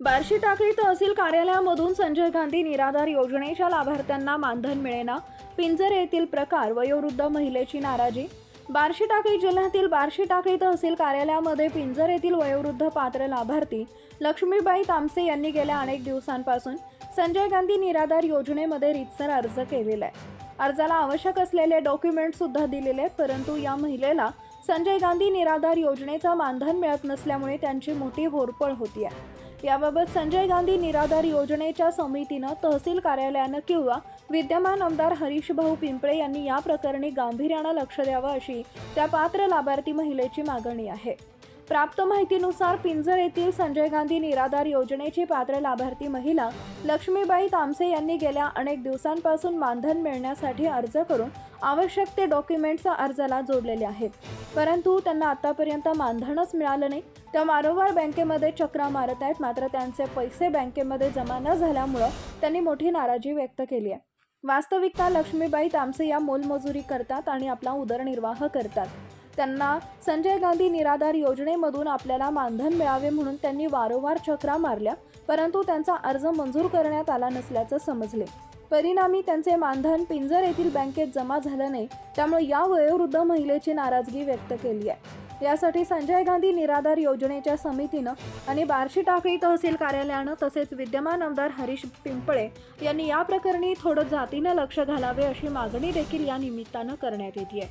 बार्शी टाकळी तहसील कार्यालयामधून संजय गांधी निराधार योजनेच्या लाभार्थ्यांना मानधन मिळेना. पिंजर येथील प्रकार वयोवृद्ध महिलेची नाराजी. बार्शी टाकळी जिल्ह्यातील बार्शी टाकळी तहसील कार्यालयामध्ये पिंजर येथील वयोवृद्ध पात्र लाभार्थी लक्ष्मीबाई तामसे यांनी गेल्या अनेक दिवसांपासून संजय गांधी निराधार योजनेमध्ये रितसर अर्ज केलेला आहे अर्जाला आवश्यक असलेले डॉक्युमेंट सुद्धा दिलेले आहेत, परंतु या महिलेला संजय गांधी निराधार योजनेचा मानधन मिळत नसल्यामुळे त्यांची मोठी होरपळ होती आहे याबाबत संजय गांधी निराधार योजनेच्या समितीनं तहसील कार्यालयानं किंवा विद्यमान आमदार हरीश भाऊ पिंपळे यांनी या प्रकरणी गांभीर्यानं लक्ष द्यावं अशी त्या पात्र लाभार्थी महिलेची मागणी आहे. प्राप्त माहितीनुसार पिंजर येथील संजय गांधी निराधार योजनेची पात्र लाभार्थी महिला लक्ष्मीबाई तामसे यांनी गेल्या अनेक दिवसांपासून मानधन मिळण्यासाठी अर्ज करून आवश्यक ते डॉक्युमेंट्स अर्जाला जोडलेले आहेत. परंतु त्यांना आतापर्यंत मानधनच मिळालं नाही. त्या वारंवार बँकेमध्ये चक्रा मारत आहेत. मात्र त्यांचे पैसे बँकेमध्ये जमा न झाल्यामुळं त्यांनी मोठी नाराजी व्यक्त केली आहे. वास्तविकता लक्ष्मीबाई तामसे या मोलमजुरी करतात आणि आपला उदरनिर्वाह करतात. त्यांना संजय गांधी निराधार योजनेमधून आपल्याला मानधन मिळावे म्हणून त्यांनी वारंवार चक्रा मारल्या परंतु त्यांचा अर्ज मंजूर करण्यात आला नसल्याचं समजले. परिणामी त्यांचे मानधन पिंजर येथील बँकेत जमा झालं नाही त्यामुळे या वयोवृद्ध महिलेची नाराजगी व्यक्त केली आहे. यासाठी संजय गांधी निराधार योजनेच्या समितीनं आणि बार्शी टाकळी तहसील कार्यालयानं तसेच विद्यमान आमदार हरीश पिंपळे यांनी या प्रकरणी थोडं जातीनं लक्ष घालावे अशी मागणी देखील या निमित्तानं करण्यात येते